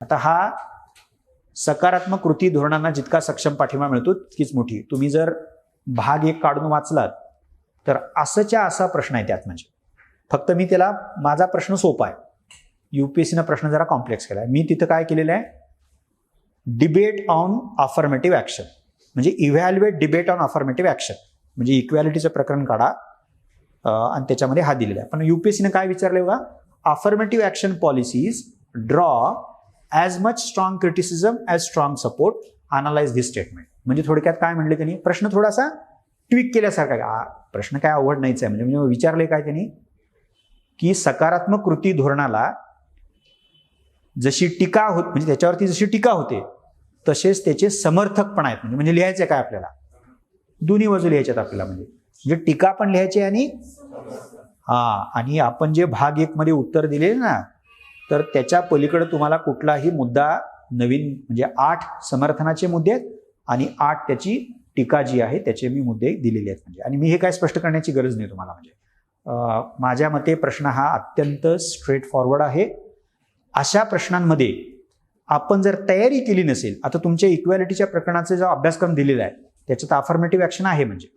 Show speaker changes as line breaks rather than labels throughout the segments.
आता हा सकारात्मक कृती धोरणांना जितका सक्षम पाठिंबा मिळतो तितकीच मोठी. तुम्ही जर भाग एक काढून वाचलात तर असंच्या असा प्रश्न आहे त्यात म्हणजे. फक्त मी त्याला माझा प्रश्न सोपा आहे. युपीएससीनं प्रश्न जरा कॉम्प्लेक्स केला आहे मी तिथं काय केलेलं आहे? डिबेट ऑन अफर्मेटिव्ह ॲक्शन म्हणजे evaluate debate on affirmative action म्हणजे इक्वॅलिटीचं प्रकरण काढा आणि त्याच्यामध्ये हा दिलेला आहे. पण युपीएससीनं काय विचारलं बघा? Affirmative action policies draw as much strong criticism as strong support analyse this statement म्हणजे थोडक्यात काय म्हणले त्यांनी? प्रश्न थोडासा ट्विक केल्यासारखा प्रश्न काय अवघड नाहीच आहे. म्हणजे म्हणजे विचारले काय त्यांनी? की सकारात्मक कृती धोरणाला जशी टीका होत म्हणजे त्याच्यावरती जशी टीका होते तसेच त्याचे समर्थक पण आहेत. म्हणजे म्हणजे लिहायचे काय आपल्याला? दोन्ही बाजू लिहायच्यात आपल्याला म्हणजे. म्हणजे टीका पण लिहायची आणि हा आणि आपण जे भाग एक मध्ये उत्तर दिले ना तर त्याच्या पलीकडे तुम्हाला कुठलाही मुद्दा नवीन म्हणजे आठ समर्थनाचे मुद्दे आहेत आणि आठ त्याची टीका जी आहे त्याचे मी मुद्दे दिलेले आहेत म्हणजे. आणि मी हे काय स्पष्ट करण्याची गरज नाही तुम्हाला म्हणजे. माझ्या मते प्रश्न हा अत्यंत स्ट्रेट फॉरवर्ड आहे. अशा प्रश्नांमध्ये आपण जर तयारी केली नसेल आता तुमच्या इक्वॅलिटीच्या प्रकरणाचा जो अभ्यासक्रम दिलेला आहे त्याच्यात अफर्मेटिव्ह ॲक्शन आहे म्हणजे.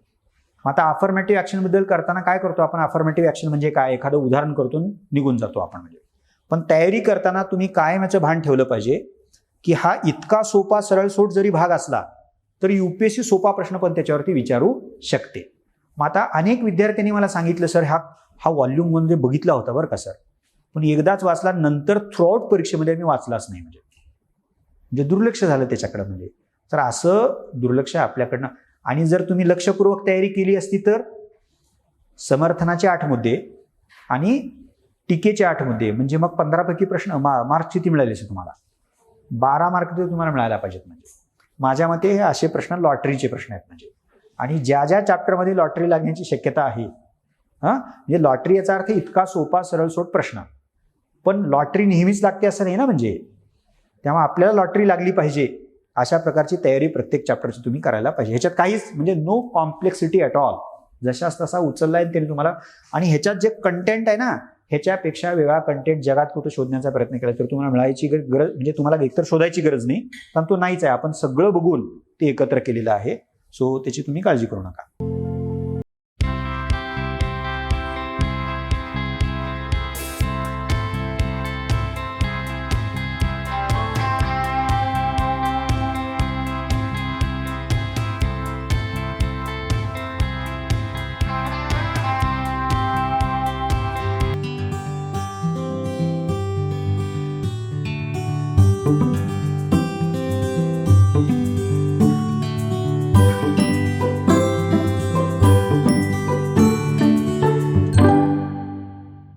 मग आता अफर्मेटिव्ह ॲक्शनबद्दल करताना काय करतो आपण? अफर्मेटिव्ह ॲक्शन म्हणजे काय? एखादं उदाहरण करतो निघून जातो आपण म्हणजे. पण तयारी करताना तुम्ही कायम याचं भान ठेवलं पाहिजे की हा इतका सोपा सरळ सोट जरी भाग असला तरी यू पी एस सी सोपा प्रश्न पण त्याच्यावरती विचारू शकते. मग आता अनेक विद्यार्थ्यांनी मला सांगितलं सर हा हा व्हॉल्यूम म्हणजे बघितला होता बरं का सर? पण एकदाच वाचला नंतर थ्रूआउट परीक्षेमध्ये मी वाचलाच नाही म्हणजे. म्हणजे दुर्लक्ष झालं त्याच्याकडं म्हणजे. तर असं दुर्लक्ष आपल्याकडनं. आणि जर तुम्ही लक्षपूर्वक तयारी केली असती तर समर्थनाचे आठ मुद्दे आणि टीकेचे आठमध्ये म्हणजे मग पंधरापैकी प्रश्न मा मार्क्स किती मिळाले असे तुम्हाला. बारा मार्क तर तुम्हाला मिळायला पाहिजेत म्हणजे. माझ्या मते हे असे प्रश्न लॉटरीचे प्रश्न आहेत म्हणजे. आणि ज्या ज्या चॅप्टरमध्ये लॉटरी लागण्याची शक्यता आहे हां? म्हणजे लॉटरी याचा अर्थ इतका सोपा सरळसोट प्रश्न. पण लॉटरी नेहमीच लागते असं नाही ना म्हणजे. त्यामुळे आपल्याला लॉटरी लागली पाहिजे अशा प्रकारची तयारी प्रत्येक चॅप्टरची तुम्ही करायला पाहिजे. ह्याच्यात काहीच म्हणजे नो कॉम्प्लेक्सिटी ॲट ऑल. जशाच तसा उचलला आहे तरी तुम्हाला आणि ह्याच्यात जे कंटेंट आहे ना ह्याच्यापेक्षा वेगळा कंटेंट जगात कुठं शोधण्याचा प्रयत्न केला तर तुम्हाला मिळायची गरज म्हणजे तुम्हाला एकतर शोधायची गरज नाही पण तो नाहीच आहे. आपण सगळं बघून ते एकत्र केलेलं आहे. सो त्याची तुम्ही काळजी करू नका.
You